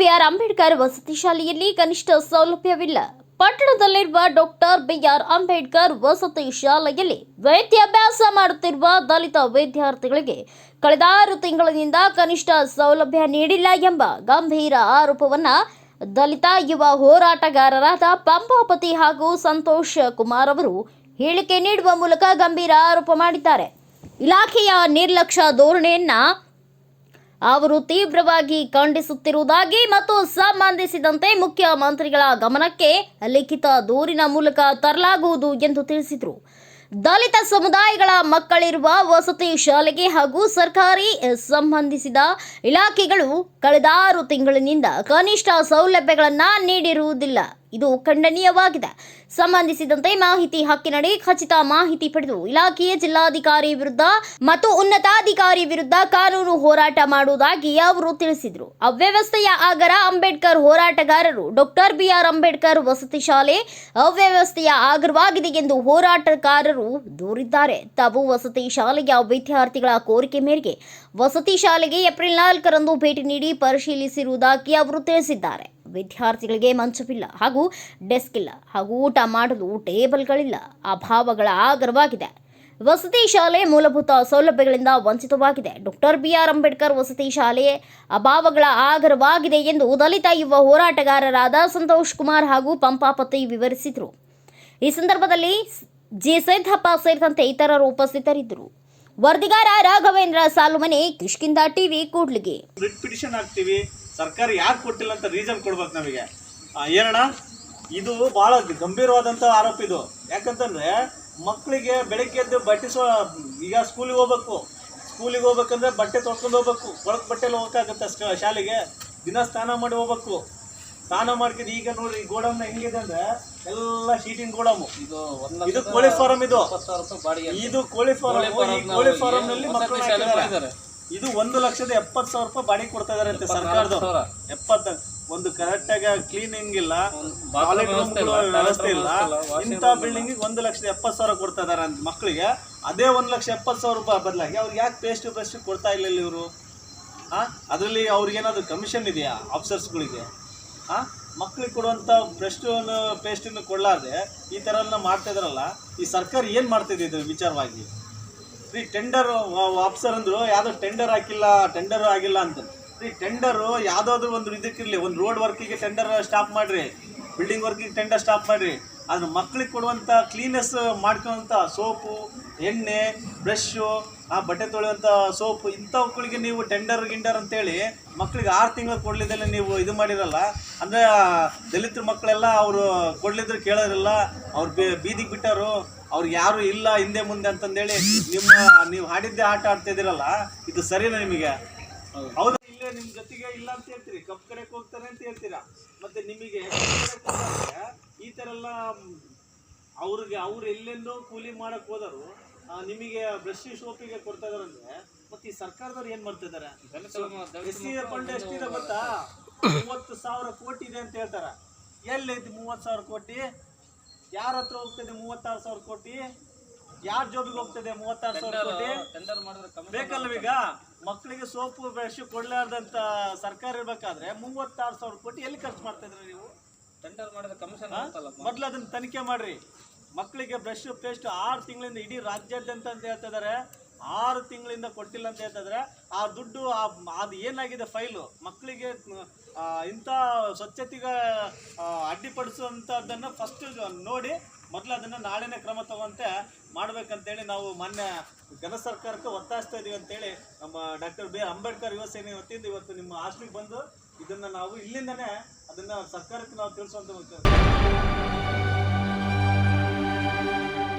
B R Ambedkar ವಸತಿ ಶಾಲೆಯಲ್ಲಿ ಕನಿಷ್ಠ ಸೌಲಭ್ಯವಿಲ್ಲ. ಪಟ್ಟಣದಲ್ಲಿರುವ ಡಾಕ್ಟರ್ ಬಿಆರ್ ಅಂಬೇಡ್ಕರ್ ವಸತಿ ಶಾಲೆಯಲ್ಲಿ ವೈದ್ಯಾಭ್ಯಾಸ ಮಾಡುತ್ತಿರುವ ದಲಿತ ವಿದ್ಯಾರ್ಥಿಗಳಿಗೆ ಕಳೆದ ಆರು ತಿಂಗಳಿನಿಂದ ಕನಿಷ್ಠ ಸೌಲಭ್ಯ ನೀಡಿಲ್ಲ ಎಂಬ ಗಂಭೀರ ಆರೋಪವನ್ನ ದಲಿತ ಯುವ ಹೋರಾಟಗಾರರಾದ ಪಂಪಾಪತಿ ಹಾಗೂ ಸಂತೋಷ್ ಕುಮಾರ್ ಅವರು ಹೇಳಿಕೆ ನೀಡುವ ಮೂಲಕ ಗಂಭೀರ ಆರೋಪ ಮಾಡಿದ್ದಾರೆ. ಇಲಾಖೆಯ ನಿರ್ಲಕ್ಷ್ಯ ಧೋರಣೆಯನ್ನ ಅವರು ತೀವ್ರವಾಗಿ ಖಂಡಿಸುತ್ತಿರುವುದಾಗಿ ಮತ್ತು ಸಂಬಂಧಿಸಿದಂತೆ ಮುಖ್ಯಮಂತ್ರಿಗಳ ಗಮನಕ್ಕೆ ಲಿಖಿತ ದೂರಿನ ಮೂಲಕ ತರಲಾಗುವುದು ಎಂದು ತಿಳಿಸಿದರು. ದಲಿತ ಸಮುದಾಯಗಳ ಮಕ್ಕಳಿರುವ ವಸತಿ ಶಾಲೆಗೆ ಹಾಗೂ ಸರ್ಕಾರಿ ಸಂಬಂಧಿಸಿದ ಇಲಾಖೆಗಳು ಕಳೆದ ಆರು ತಿಂಗಳಿನಿಂದ ಕನಿಷ್ಠ ಸೌಲಭ್ಯಗಳನ್ನು ನೀಡಿರುವುದಿಲ್ಲ. ಇದು ಖಂಡನೀಯವಾಗಿದೆ. ಸಂಬಂಧಿಸಿದಂತೆ ಮಾಹಿತಿ ಹಕ್ಕಿನಡಿ ಖಚಿತ ಮಾಹಿತಿ ಪಡೆದು ಇಲಾಖೆಯ ಜಿಲ್ಲಾಧಿಕಾರಿ ವಿರುದ್ಧ ಮತ್ತು ಉನ್ನತಾಧಿಕಾರಿ ವಿರುದ್ಧ ಕಾನೂನು ಹೋರಾಟ ಮಾಡುವುದಾಗಿ ಅವರು ತಿಳಿಸಿದರು. ಅವ್ಯವಸ್ಥೆಯ ಆಗರ ಅಂಬೇಡ್ಕರ್ ಹೋರಾಟಗಾರರು ಡಾಕ್ಟರ್ ಬಿಆರ್ ಅಂಬೇಡ್ಕರ್ ವಸತಿ ಶಾಲೆ ಅವ್ಯವಸ್ಥೆಯ ಆಗರವಾಗಿದೆ ಎಂದು ಹೋರಾಟಗಾರರು ದೂರಿದ್ದಾರೆ. ತಾವು ವಸತಿ ಶಾಲೆಯ ವಿದ್ಯಾರ್ಥಿಗಳ ಕೋರಿಕೆ ಮೇರೆಗೆ ವಸತಿ ಶಾಲೆಗೆ ಏಪ್ರಿಲ್ ನಾಲ್ಕರಂದು ಭೇಟಿ ನೀಡಿ ಪರಿಶೀಲಿಸಿರುವುದಾಗಿ ಅವರು ತಿಳಿಸಿದ್ದಾರೆ. ವಿದ್ಯಾರ್ಥಿಗಳಿಗೆ ಮಂಚವಿಲ್ಲ ಹಾಗೂ ಡೆಸ್ಕ್ ಇಲ್ಲ ಹಾಗೂ ಊಟ ಮಾಡಲು ಟೇಬಲ್ಗಳಿಲ್ಲ. ಅಭಾವಗಳ ಆಗರವಾಗಿದೆ ವಸತಿ ಶಾಲೆ ಮೂಲಭೂತ ಸೌಲಭ್ಯಗಳಿಂದ ವಂಚಿತವಾಗಿದೆ. ಡಾಕ್ಟರ್ ಬಿ ಆರ್ ಅಂಬೇಡ್ಕರ್ ವಸತಿ ಶಾಲೆ ಅಭಾವಗಳ ಆಗರವಾಗಿದೆ ಎಂದು ದಲಿತ ಯುವ ಹೋರಾಟಗಾರರಾದ ಸಂತೋಷ್ ಕುಮಾರ್ ಹಾಗೂ ಪಂಪಾಪತಿ ವಿವರಿಸಿದರು. ಈ ಸಂದರ್ಭದಲ್ಲಿ ಜಿ ಸಿದ್ದಪ್ಪ ಸೇರಿದಂತೆ ಇತರರು ಉಪಸ್ಥಿತರಿದ್ದರು. ವರದಿಗಾರ ರಾಘವೇಂದ್ರ ಸಾಲುಮನೆ ಕಿಷ್ಕಿಂದ ಟಿವಿ, ಕೂಡ್ಲಿಗೆ. ಸರ್ಕಾರ ಯಾಕೆ ಕೊಟ್ಟಿಲ್ಲ ಅಂತ ರೀಸನ್ ಕೊಡ್ಬೇಕು ನಮಗೆ? ಏನಣ್ಣ? ಇದು ಭಾಳ ಗಂಭೀರವಾದಂಥ ಆರೋಪ ಇದು. ಯಾಕಂತಂದ್ರೆ ಮಕ್ಕಳಿಗೆ ಬೆಳಗ್ಗೆ ಎದ್ದು ಬಟ್ಟೆ ಸೋ ಈಗ ಸ್ಕೂಲಿಗೆ ಹೋಗ್ಬೇಕು. ಸ್ಕೂಲಿಗೆ ಹೋಗ್ಬೇಕಂದ್ರೆ ಬಟ್ಟೆ ತೊಳ್ಕೊಂಡು ಹೋಗ್ಬೇಕು. ಕೊಳಕ್ ಬಟ್ಟೆಲ್ಲ ಹೋಗಕ್ಕಾಗತ್ತೆ ಶಾಲೆಗೆ. ದಿನ ಸ್ನಾನ ಮಾಡಿ ಹೋಗ್ಬೇಕು. ಸ್ನಾನ ಮಾಡ್ಕೊಂಡು ಈಗ ನೋಡ್ರಿ ಈ ಗೋಡೌನ್ ಹೆಂಗಿದೆ ಅಂದ್ರೆ ಎಲ್ಲ ಶೀಟಿನ ಗೋಡಮು ಇದು ಇದು ಕೋಳಿ ಫಾರಂ ಇದು. ಇದು ಕೋಳಿ ಫಾರಂ ಈ ಕೋಳಿ ಫಾರಂ ನಲ್ಲಿ ಮಕ್ಕಳು. ಇದು ಒಂದು ಲಕ್ಷದ ಎಪ್ಪತ್ತು ಸಾವಿರ ರೂಪಾಯಿ ಬಾಡಿಗೆ ಕೊಡ್ತಾ ಇದಾರೆ ಅಂತೆ ಎಪ್ಪತ್ನಾಲ್ಕು ಸರ್ಕಾರದವ್ರು ಎಪ್ಪತ್ತ ಒಂದು ಕರೆಕ್ಟ್ ಆಗಿ ಕ್ಲೀನಿಂಗ್ ಇಲ್ಲ ವ್ಯವಸ್ಥೆ ಇಲ್ಲ, ಇಂಥ. ಬಿಲ್ಡಿಂಗ್ ಒಂದು ಲಕ್ಷದ ಎಪ್ಪತ್ತು ಸಾವಿರ ಕೊಡ್ತಾ ಇದಾರೆ ಅಂತ ಮಕ್ಕಳಿಗೆ ಅದೇ ಒಂದು ಲಕ್ಷ ಎಪ್ಪತ್ತು ಸಾವಿರ ರೂಪಾಯಿ ಬದಲಾಗಿ ಅವ್ರಿಗೆ ಯಾಕೆ ಪೇಸ್ಟ್ ಪೇಸ್ಟ್ ಕೊಡ್ತಾ ಇಲ್ಲ ಇವರು? ಆ? ಅದರಲ್ಲಿ ಅವ್ರಿಗೇನಾದ್ರು ಕಮಿಷನ್ ಇದೆಯಾ ಆಫೀಸರ್ಸ್ಗಳಿಗೆ ಆ? ಮಕ್ಕಳಿಗೆ ಕೊಡುವಂಥ ಬ್ರಷ್ಟನ್ನು ಪೇಸ್ಟನ್ನು ಕೊಡಲಾರ್ದೆ ಈ ಥರ ಎಲ್ಲ ಮಾಡ್ತಾ ಇದಾರಲ್ಲ ಈ ಸರ್ಕಾರ ಏನು ಮಾಡ್ತಿದೆ ಇದ್ರ ವಿಚಾರವಾಗಿ? ರೀ ಟೆಂಡರ್ ಆಫೀಸರ್ ಅಂದ್ರು, ಯಾವುದೋ ಟೆಂಡರ್ ಹಾಕಿಲ್ಲ ಟೆಂಡರ್ ಆಗಿಲ್ಲ ಅಂತ. ರೀ ಟೆಂಡರು ಯಾವ್ದಾದ್ರು ಒಂದು ಇದಕ್ಕಿರಲಿ, ಒಂದು ರೋಡ್ ವರ್ಕಿಗೆ ಟೆಂಡರ್ ಸ್ಟಾಪ್ ಮಾಡಿರಿ ಬಿಲ್ಡಿಂಗ್ ವರ್ಕಿಗೆ ಟೆಂಡರ್ ಸ್ಟಾಪ್ ಮಾಡಿರಿ. ಅದ್ರ ಮಕ್ಳಿಗೆ ಕೊಡುವಂಥ ಕ್ಲೀನೆಸ್ ಮಾಡ್ಕೊಳ್ಳೋಂಥ ಸೋಪು ಎಣ್ಣೆ ಬ್ರಷು ಆ ಬಟ್ಟೆ ತೊಳೆಯುವಂಥ ಸೋಪು ಇಂಥವುಗಳಿಗೆ ನೀವು ಟೆಂಡರ್ ಗಿಂಡರ್ ಅಂತೇಳಿ ಮಕ್ಕಳಿಗೆ ಆರು ತಿಂಗಳು ಕೊಡಲಿದ್ದಲ್ಲಿ ನೀವು ಇದು ಮಾಡಿರಲ್ಲ. ಅಂದರೆ ದಲಿತರ ಮಕ್ಕಳೆಲ್ಲ ಅವರು ಕೊಡಲಿದ್ರು ಕೇಳೋರಿಲ್ಲ ಅವ್ರು ಬೀದಿಗೆ ಬಿಟ್ಟರು ಅವ್ರಿಗೆ ಯಾರು ಇಲ್ಲ ಹಿಂದೆ ಮುಂದೆ ಅಂತಂದೇಳಿ ನಿಮ್ಮ ನೀವು ಹಾಡಿದ್ದೆ ಆಟ ಆಡ್ತಿದ್ದೀರಲ್ಲ ಇದು ಸರಿನಾ ನಿಮಗೆ? ಹೌದು. ಇಲ್ಲೇ ನಿಮ್ಮ ಜೊತೆಗೆ ಇಲ್ಲ ಅಂತ ಹೇಳ್ತೀರಿ. ಕಪ್ ಕಡೆಗೆ ಹೋಗ್ತಾರೆ ಅಂತ ಹೇಳ್ತೀರಾ? ಮತ್ತೆ ನಿಮಗೆ ಈ ಥರ ಎಲ್ಲ ಅವ್ರಿಗೆ ಅವ್ರು ಎಲ್ಲೆಂದೋ ಕೂಲಿ ಮಾಡೋಕ್ಕೆ ಹೋದರು ನಿಮಗೆ ಬ್ರಷ್ ಸೋಪಿಗೆ ಕೊಡ್ತಾ ಇದಾರಂದ್ರೆ ಮತ್ತೆ ಈ ಸರ್ಕಾರದವ್ರು ಏನ್ ಮಾಡ್ತಾ ಇದಾರೆ ಎಸ್ ಸಿ ಫಂಡ್ ಎಷ್ಟಿದೆ ಗೊತ್ತಾ? ಮೂವತ್ತು ಸಾವಿರ ಕೋಟಿ ಇದೆ ಅಂತ ಹೇಳ್ತಾರ. ಎಲ್ಲೈತಿ ಮೂವತ್ತು ಸಾವಿರ ಕೋಟಿ? ಯಾರ ಹತ್ರ ಹೋಗ್ತದೆ ಮೂವತ್ತಾರು ಸಾವಿರ ಕೋಟಿ? ಯಾರ ಜೋಬಿಗೆ ಹೋಗ್ತದೆ ಮೂವತ್ತಾರು ಸಾವಿರ ಕೋಟಿ? ಬೇಕಲ್ವೀಗ ಮಕ್ಕಳಿಗೆ ಸೋಪು ಬ್ರಷ್ ಕೊಡ್ಲಾರ್ದಂತ ಸರ್ಕಾರ ಇರ್ಬೇಕಾದ್ರೆ ಮೂವತ್ತಾರು ಸಾವಿರ ಕೋಟಿ ಎಲ್ಲಿ ಖರ್ಚು ಮಾಡ್ತಾ ಇದ್ರಿ ನೀವು? ಟೆಂಡರ್ ಮಾಡಿದ್ರೆ ಕಮಿಷನ್ ಮೊದ್ಲು ಅದನ್ನ ತನಿಖೆ ಮಾಡ್ರಿ. ಮಕ್ಕಳಿಗೆ ಬ್ರಷ್ ಪೇಸ್ಟ್ ಆರು ತಿಂಗಳಿಂದ ಇಡೀ ರಾಜ್ಯಾದ್ಯಂತ ಅಂತ ಹೇಳ್ತಿದ್ದಾರೆ ಆರು ತಿಂಗಳಿಂದ ಕೊಟ್ಟಿಲ್ಲ ಅಂತ ಹೇಳ್ತಿದ್ರೆ. ಆ ದುಡ್ಡು ಅದು ಏನಾಗಿದೆ ಫೈಲು ಮಕ್ಕಳಿಗೆ ಇಂಥ ಸ್ವಚ್ಛತೆಗೆ ಅಡ್ಡಿಪಡಿಸುವಂಥದ್ದನ್ನು ಫಸ್ಟ್ ನೋಡಿ, ಮೊದಲು ಅದನ್ನು ನಾಳೆನೇ ಕ್ರಮ ತಗೊಂತೆ ಮಾಡ್ಬೇಕಂತೇಳಿ ನಾವು ಮಾನ್ಯ ಘನ ಸರ್ಕಾರಕ್ಕೆ ಒತ್ತಾಯಿಸ್ತಾ ಇದ್ದೀವಿ ಅಂತೇಳಿ ನಮ್ಮ ಡಾಕ್ಟರ್ ಬಿ ಅಂಬೇಡ್ಕರ್ ಯುವ ಸೇನೆ ವತಿಯಿಂದ ಇವತ್ತು ನಿಮ್ಮ ಹಾಸ್ಟೆಲ್ಗೆ ಬಂದು ಇದನ್ನು ನಾವು ಇಲ್ಲಿಂದನೇ ಅದನ್ನು ಸರ್ಕಾರಕ್ಕೆ ನಾವು ತಿಳಿಸುವಂತ thank you